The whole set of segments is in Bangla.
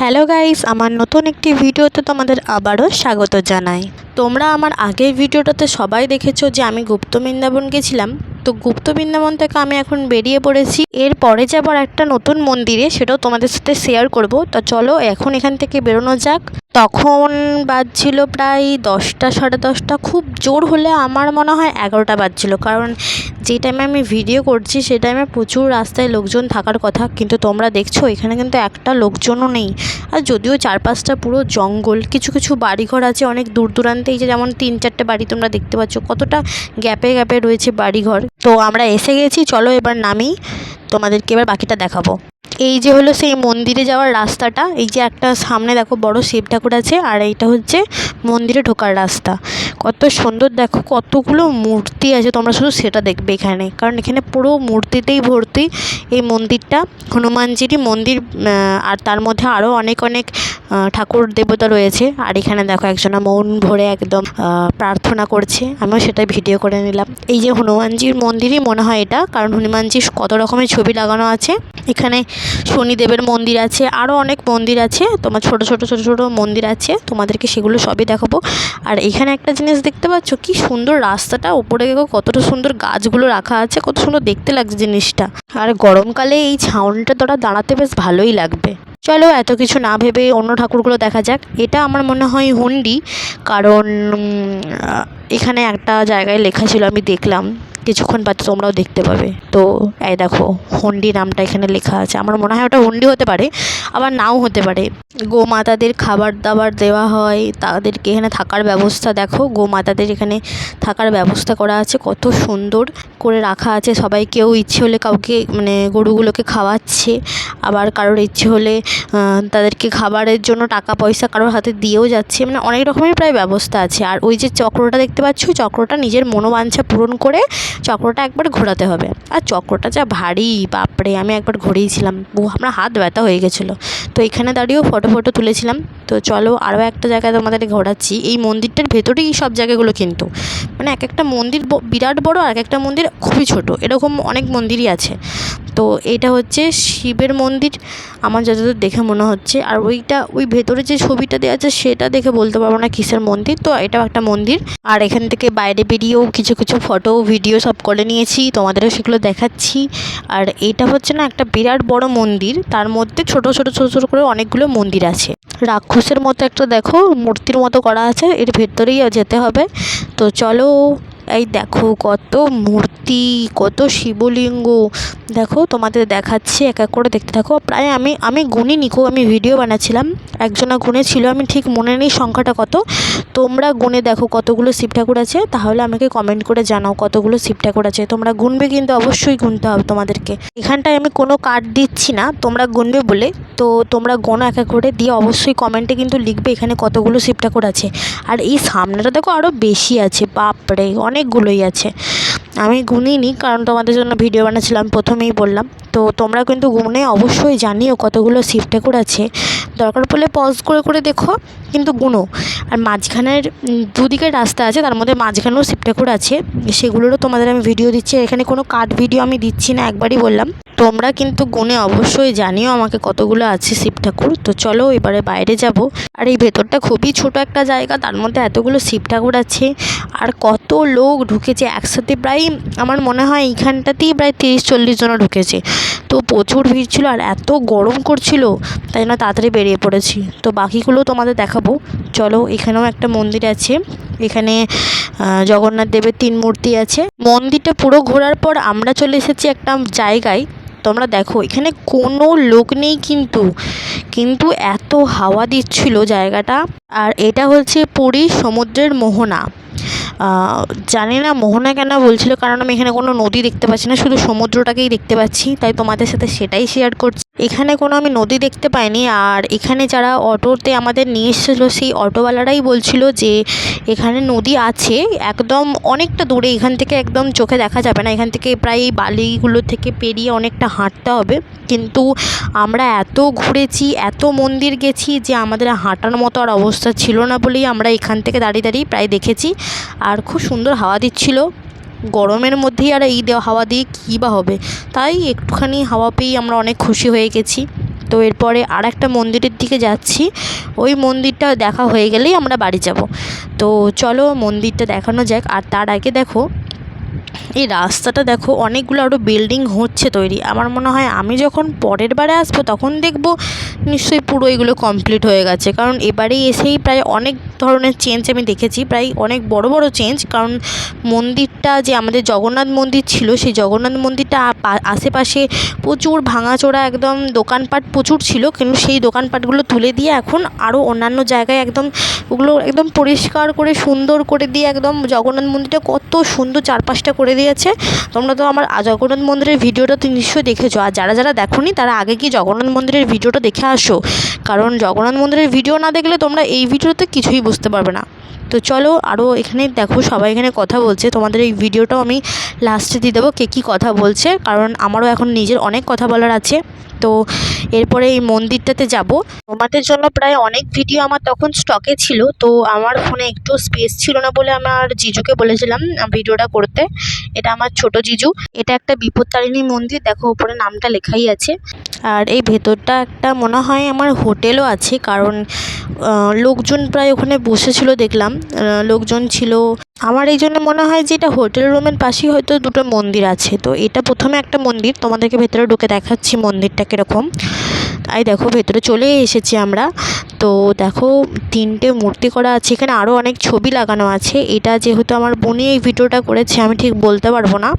হ্যালো গাইস, আমার নতুন একটি ভিডিওতে তোমাদের আবারও স্বাগত জানাই। তোমরা আমার আগের ভিডিওটাতে সবাই দেখেছ যে আমি গুপ্ত বৃন্দাবন গেছিলাম। তো গুপ্ত বৃন্দাবন থেকে আমি এখন বেরিয়ে পড়েছি। এর পরে যাবার একটা নতুন মন্দিরে, সেটাও তোমাদের সাথে শেয়ার করব। তো চলো এখন এখান থেকে বেরোনো যাক। তখন বাজছিল প্রায় দশটা, সাড়ে দশটা। খুব জোর হলে আমার মনে হয় এগারোটা বাজছিল। কারণ যে টাইমে আমি ভিডিও করছি, সে টাইমে প্রচুর রাস্তায় লোকজন থাকার কথা। কিন্তু তোমরা দেখছ, এখানে কিন্তু একটা লোকজনও নেই। আর যদিও চারপাশটা পুরো জঙ্গল, কিছু কিছু বাড়িঘর আছে অনেক দূর দূরান্তে। এই যে যেমন তিন, চারটে বাড়ি তোমরা দেখতে পাচ্ছ, কতটা গ্যাপে গ্যাপে রয়েছে বাড়িঘর। তো আমরা এসে গেছি, চলো এবার নামি। তোমাদেরকে এবার বাকিটা দেখাবো। এই যে হলো সেই মন্দিরে যাওয়ার রাস্তাটা, এই যে একটা সামনে দেখো বড় শিব ঠাকুর আছে, আর এইটা হচ্ছে মন্দিরে ঢোকার রাস্তা। কত সুন্দর, দেখো কতগুলো মূর্তি আছে, তোমরা শুধু সেটা দেখবে এখানে। কারণ এখানে পুরো মূর্তিতেই ভর্তি এই মন্দিরটা। হনুমানজিরই মন্দির আর তার মধ্যে আরও অনেক অনেক ঠাকুর দেবতা রয়েছে। আর এখানে দেখো একজনা মন ভরে একদম প্রার্থনা করছে। আমিও সেটা ভিডিও করে নিলাম। এই যে হনুমানজির মন্দিরই মনে হয় এটা, কারণ হনুমানজির কত রকমের ছবি লাগানো আছে। এখানে শনিদেবের মন্দির আছে আরও অনেক মন্দির আছে। তোমার ছোট ছোট ছোট ছোট মন্দির আছে, তোমাদেরকে সেগুলো সবই দেখাবো। আর এখানে একটা জিনিস দেখতে পাচ্ছ? কি সুন্দর রাস্তাটা। উপরে দেখো কতটা সুন্দর গাছগুলো রাখা আছে, কত সুন্দর দেখতে লাগছে জিনিসটা। আর গরমকালে এই ছাউনিটা তোরা দাঁড়াতে বেশ ভালোই লাগবে। চলো এত কিছু না ভেবে অন্য ঠাকুরগুলো দেখা যাক। এটা আমার মনে হয় হুন্ডি। কারণ এখানে একটা জায়গায় লেখা ছিল, আমি দেখলাম। কিছুক্ষণ বাদে তোমরাও দেখতে পাবে। তো এই দেখো, হুন্ডি নামটা এখানে লেখা আছে। আমার মনে হয় ওটা হন্ডি হতে পারে, আবার নাও হতে পারে। গোমাতাদের খাবার দাবার দেওয়া হয়, তাদেরকে এখানে থাকার ব্যবস্থা দেখো। গোমাতাদের এখানে থাকার ব্যবস্থা করা আছে, কত সুন্দর করে রাখা আছে। সবাই কেউ ইচ্ছে হলে কাউকে মানে গরুগুলোকে খাওয়াচ্ছে, আবার কারোর ইচ্ছে হলে তাদেরকে খাবারের জন্য টাকা পয়সা কারোর হাতে দিয়েও যাচ্ছে। মানে অনেক রকমের প্রায় ব্যবস্থা আছে। আর ওই যে চক্রটা দেখতে পাচ্ছ, চক্রটা নিজের মনোবাঞ্ছা পূরণ করে চক্রটা একবার ঘোরাতে হবে। আর চক্রটা যা ভারী, বাপরে, আমি একবার ঘুরিয়েছিলাম আমার হাত ব্যথা হয়ে গেছিল। তো এখানে দাঁড়িয়েও ফটো ফটো তুলেছিলাম। তো চলো আরও একটা জায়গায় তোমাদের ঘোরাচ্ছি। এই মন্দিরটার ভেতরেই সব জায়গাগুলো কিন্তু। মানে এক একটা মন্দির বিরাট বড় আর এক একটা মন্দির খুবই ছোট। এরকম অনেক মন্দিরই আছে। তো এটা হচ্ছে শিবের মন্দির। আমার যতদূর দেখে মনে হচ্ছে। আর ওইটা, ওই ভেতরে যে ছবিটা দেওয়া আছে সেটা দেখে বলতে পারব না কিসের মন্দির। তো এটাও একটা মন্দির। আর এখান থেকে বাইরে বেরিয়েও কিছু কিছু ফটো ভিডিও সব করে নিয়েছি, তোমাদেরও সেগুলো দেখাচ্ছি। আর এটা হচ্ছে না একটা বিরাট বড় মন্দির, তার মধ্যে ছোট ছোট ছোট ছোট করে অনেকগুলো মন্দির আছে। রাক্ষসের মতো একটা দেখো, মূর্তির মতো করা আছে, এর ভেতরেই যেতে হবে। তো চলো এই দেখো কত মূর্তি, কত শিবলিঙ্গ। দেখো তোমাদের দেখাচ্ছি, এক এক করে দেখতে থাকো। প্রায় আমি আমি গুনিনি কো আমি ভিডিও বানাচ্ছিলাম। একজনা গুনে ছিল আমি ঠিক মনে নেই সংখ্যাটা কত। তোমরা গুনে দেখো কতগুলো শিব ঠাকুর আছে, তাহলে আমাকে কমেন্ট করে জানাও কতগুলো শিব ঠাকুর আছে। তোমরা গুনবে কিন্তু অবশ্যই গুনতে হবে তোমাদেরকে। এখানটায় আমি কোনো কার্ড দিচ্ছি না, তোমরা গুনবে বলে। তো তোমরা গোনা এক এক করে দিয়ে অবশ্যই কমেন্টে কিন্তু লিখবে এখানে কতগুলো শিব ঠাকুর আছে। আর এই সামনেটা দেখো আরও বেশি আছে, বাপরে! অনেকগুলোই আছে। আমি গুনিনি কারণ তোমাদের জন্য ভিডিও বানাচ্ছিলাম, প্রথমেই বললাম। তো তোমরা কিন্তু গুনে অবশ্যই জানিও কতগুলো শিব ঠাকুর আছে। দরকার পড়লে পজ করে করে দেখো, কিন্তু গুনো। আর মাঝখানের দুদিকে রাস্তা আছে, তার মধ্যে মাঝখানেও শিব ঠাকুর আছে। সেগুলোরও তোমাদের আমি ভিডিও দিচ্ছি। এখানে কোনো কাট ভিডিও আমি দিচ্ছি না, একবারই বললাম। তোমরা কিন্তু গুনে অবশ্যই জানিও আমাকে কতগুলো আছে শিব ঠাকুর। তো চলো এবারে বাইরে যাব। আর এই ভেতরটা খুবই ছোট একটা জায়গা, তার মধ্যে এতগুলো শিব ঠাকুর আছে। আর কত লোক ঢুকেছে একসাথে, প্রায় আমার মনে হয় এইখানটাতেই প্রায় তিরিশ চল্লিশ জন ঢুকেছে। তো প্রচুর ভিড় ছিল আর এত গরম করছিল, তাই জন্য তাড়াতাড়ি বেরিয়ে পড়েছি। তো বাকিগুলো তোমাদের দেখাবো। চলো, এখানেও একটা মন্দির আছে। এখানে জগন্নাথ দেবের তিন মূর্তি আছে। মন্দিরটা পুরো ঘোরার পর আমরা চলে এসেছি একটা জায়গায়। তোমরা দেখো, এখানে কোনো লোক নেই কিন্তু। কিন্তু এত হাওয়া দিচ্ছিল জায়গাটা। আর এটা হচ্ছে পুরী সমুদ্রের মোহনা। জানি না মোহনা কেন বলছিল, কারণ আমি এখানে কোনো নদী দেখতে পাচ্ছি না, শুধু সমুদ্রটাকেই দেখতে পাচ্ছি। তাই তোমাদের সাথে সেটাই শেয়ার করছি। এখানে কোনো আমি নদী দেখতে পাইনি। আর এখানে যারা অটোতে আমাদের নিয়ে এসেছিল, সেই অটোওয়ালারাই বলছিল যে, এখানে নদী আছে, একদম অনেকটা দূরে, এখান থেকে একদম চোখে দেখা যাবে না। এখান থেকে প্রায় এই বালিগুলো থেকে পেরিয়ে অনেকটা হাঁটতে হবে। কিন্তু আমরা এত ঘুরেছি, এত মন্দির গেছি যে, আমাদের হাঁটার মতো আর অবস্থা ছিল না বলেই আমরা এখান থেকে দাঁড়িয়ে দাঁড়িয়ে প্রায় দেখেছি। আর খুব সুন্দর হাওয়া দিচ্ছিল। গরমের মধ্যেই আর এই হাওয়া দিয়ে কী বা হবে? তাই একটুখানি হাওয়া পেয়েই আমরা অনেক খুশি হয়ে গেছি। তো এরপরে আর একটা মন্দিরের দিকে যাচ্ছি। ওই মন্দিরটা দেখা হয়ে গেলেই আমরা বাড়ি যাব। তো চলো মন্দিরটা দেখানো যাক। আর তার আগে দেখো এই রাস্তাটা দেখো, অনেকগুলো আরও বিল্ডিং হচ্ছে তৈরি। আমার মনে হয় আমি যখন পরের বারে আসব, তখন দেখব নিশ্চয়ই পুরো এগুলো কমপ্লিট হয়ে গেছে। কারণ এবারেই এসেই প্রায় অনেক ধরনের চেঞ্জ আমি দেখেছি, প্রায় অনেক বড় বড় চেঞ্জ কারণ মন্দিরটা যে আমাদের জগন্নাথ মন্দির ছিল, সেই জগন্নাথ মন্দিরটা আশেপাশে প্রচুর ভাঙাচোরা একদম দোকানপাট প্রচুর ছিল। কিন্তু সেই দোকানপাটগুলো তুলে দিয়ে এখন আরও অন্যান্য জায়গায় একদম ওগুলো একদম পরিষ্কার করে, সুন্দর করে দিয়ে একদম জগন্নাথ মন্দিরটা কত সুন্দর চারপাশটা করে দিয়েছে। তোমরা তো আমার জগন্নাথ মন্দিরের ভিডিওটা তো নিশ্চয়ই দেখেছ। আর যারা যারা দেখোনি, তারা আগে কি জগন্নাথ মন্দিরের ভিডিওটা দেখে আসো। কারণ জগন্নাথ মন্দিরের ভিডিও না দেখলে তোমরা এই ভিডিওতে কিছুই বুঝতে পারবে না। তো চলো আরও এখানে দেখো, সবাই এখানে কথা বলছে। তোমাদের এই ভিডিওটাও আমি লাস্টে দিয়ে দেবো কে কী কথা বলছে, কারণ আমারও এখন নিজের অনেক কথা বলার আছে। তো এরপরে এই মন্দিরটাতে যাব। তোমাদের জন্য প্রায় অনেক ভিডিও আমার তখন স্টকে ছিল, তো আমার ফোনে একটু স্পেস ছিল না বলে আমার জিজুকে বলেছিলাম ভিডিওটা করতে। এটা আমার ছোট জিজু। এটা একটা বিপত্তারিণী মন্দির, দেখো উপরে নামটা লেখাই আছে। আর এই ভেতরটা একটা মনে হয় আমার হোটেলও আছে, কারণ লোকজন প্রায় ওখানে বসেছিল দেখলাম। লোকজন ছিল। আমার এই জন্য মনে হয় যে এটা হোটেল রুমের পাশেই হয়তো দুটো মন্দির আছে। তো এটা প্রথমে একটা মন্দির, তোমাদেরকে ভেতরে ঢুকে দেখাচ্ছি মন্দিরটা কীরকম। তাই দেখো, ভেতরে চলে এসেছি আমরা। তো দেখো, তিনটে মূর্তি করা আছে। এখানে আরও অনেক ছবি লাগানো আছে। এটা যেহেতু আমার বোনই এই ভিডিওটা করেছে, আমি ঠিক বলতে পারব না।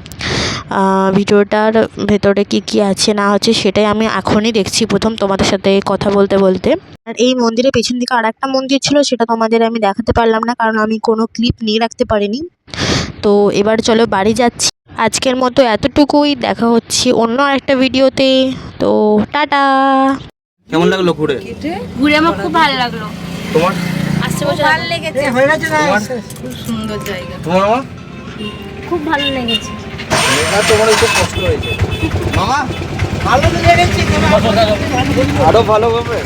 ভিডিওটার ভেতরে কি কি আছে না আছে সেটাই আমি এখনই দেখছি প্রথম তোমাদের সাথে কথা বলতে বলতে। আর এই মন্দিরের পেছন দিকে আর একটা মন্দির ছিল সেটা তোমাদের আমি দেখাতে পারলাম না কারণ আমি কোনো ক্লিপ নিয়ে রাখতে পারিনি। তো এবার চলো বাড়ি যাচ্ছি। আজকের মতো এতটুকুই দেখা হচ্ছে অন্য আরেকটা ভিডিওতে। তো টাটা। কেমন লাগল ঘুরে? ঘুরে আমার খুব ভালো লাগল। তোমার? ভালো লেগেছে। তোমার? খুব সুন্দর জায়গা। তোমার খুব ভালো লেগেছে। মেঘা তোমার একটু কষ্ট হয়েছে। মামা ভালো তো লেগেছে আরও ভালো হবে।